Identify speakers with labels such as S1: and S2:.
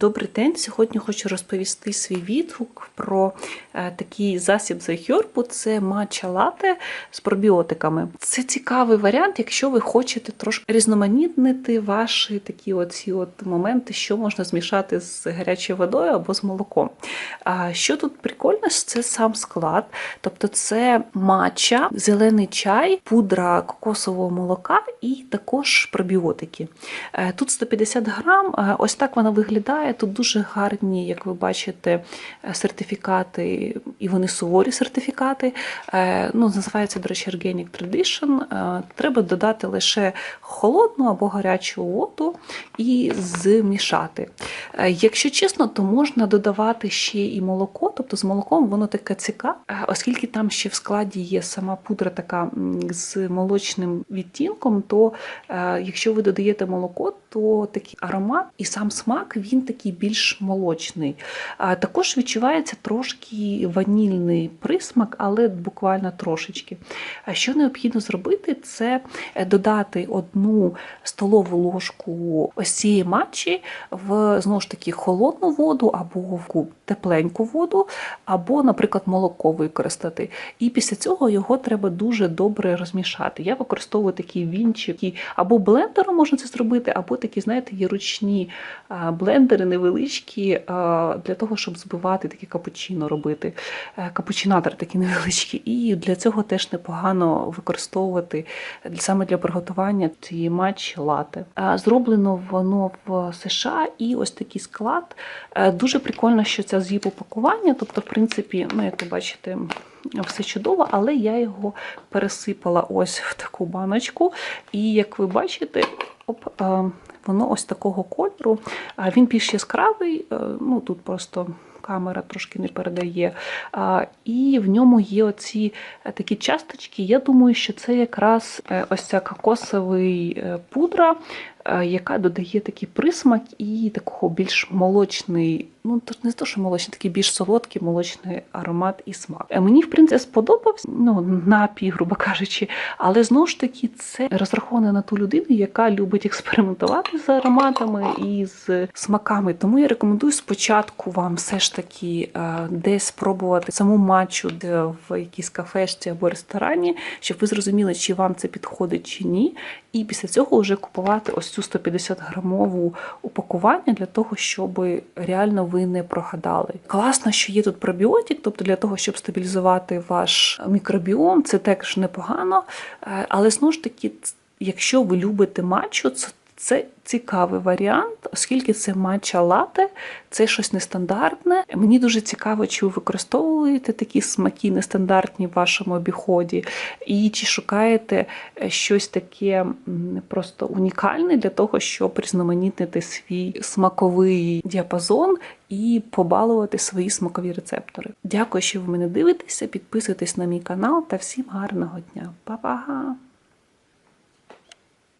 S1: Добрий день. Сьогодні хочу розповісти свій відгук про е, такий засіб з айхербу. Це матча лате з пробіотиками. Це цікавий варіант, якщо ви хочете трошки різноманітнити ваші такі оці от моменти, що можна змішати з гарячою водою або з молоком. Що тут прикольно, це сам склад, тобто це матча, зелений чай, пудра кокосового молока і також пробіотики. Е, Тут 150 грам, е, ось так вона виглядає. Тут дуже гарні, як ви бачите, е, сертифікати, і вони суворі сертифікати. Е, Ну, називається, до речі, Organic Tradition. Е, Треба додати лише холодну або гарячу воду і змішати. Якщо чесно, то можна додавати ще і молоко, тобто з молоком воно таке цікаве, оскільки там ще в складі є сама пудра така з молочним відтінком, то якщо ви додаєте молоко, то такий аромат і сам смак він такий більш молочний. Також відчувається трошки ванільний присмак, але буквально трошечки. Що необхідно зробити, це е, додати одну столову ложку ось цієї матчі в знову ж таки холодну воду або в тепленьку воду, або, наприклад, молоко використати. І після цього його треба дуже добре розмішати. Я використовую такий вінчик, або блендером можна це зробити, або такі, знаєте, є ручні блендери невеличкі для того, щоб збивати такі капучино робити. Е, Капучинатор такі невеличкі. І для цього теж непогано використовувати саме для приготування цієї матчі лати. Зроблено воно в США і ось такий склад. Е, Дуже прикольно, що це зіп упакування. Тобто, в принципі, ну, як ви бачите, все чудово, але я його пересипала ось в таку баночку. І як ви бачите, оп, е, воно ось такого кольору. А Він більш яскравий, е, ну тут просто. Камера трошки не передає. І в ньому є оці е, такі часточки. Я думаю, що це якраз е, ось ця кокосовий е, пудра, яка додає такий присмак і такого більш молочний, ну то ж не то, що молочний, такий більш солодкий молочний аромат і смак. Мені, в принципі, сподобався ну, напій, грубо кажучи, але знову ж таки це розраховане на ту людину, яка любить експериментувати з ароматами і з смаками. Тому я рекомендую спочатку вам все ж таки е, десь спробувати саму матчу де в якійсь кафешці або ресторані, щоб ви зрозуміли, чи вам це підходить чи ні. І після цього вже купувати ось цю 150 грамову упакування для того, щоб реально ви не прогадали. Класно, що є тут пробіотик, тобто для того, щоб стабілізувати ваш мікробіом, це теж непогано. Е, Але знову ж таки, якщо ви любите матчу, це це цікавий варіант, оскільки це матча лате, це щось нестандартне. Мені дуже цікаво, чи ви використовуєте такі смаки нестандартні в вашому обіході, і чи шукаєте е, щось таке просто унікальне для того, щоб різноманітнити свій смаковий діапазон і побалувати свої смакові рецептори. Дякую, що ви мене дивитеся. Підписуйтесь на мій канал та всім гарного дня. Па-па!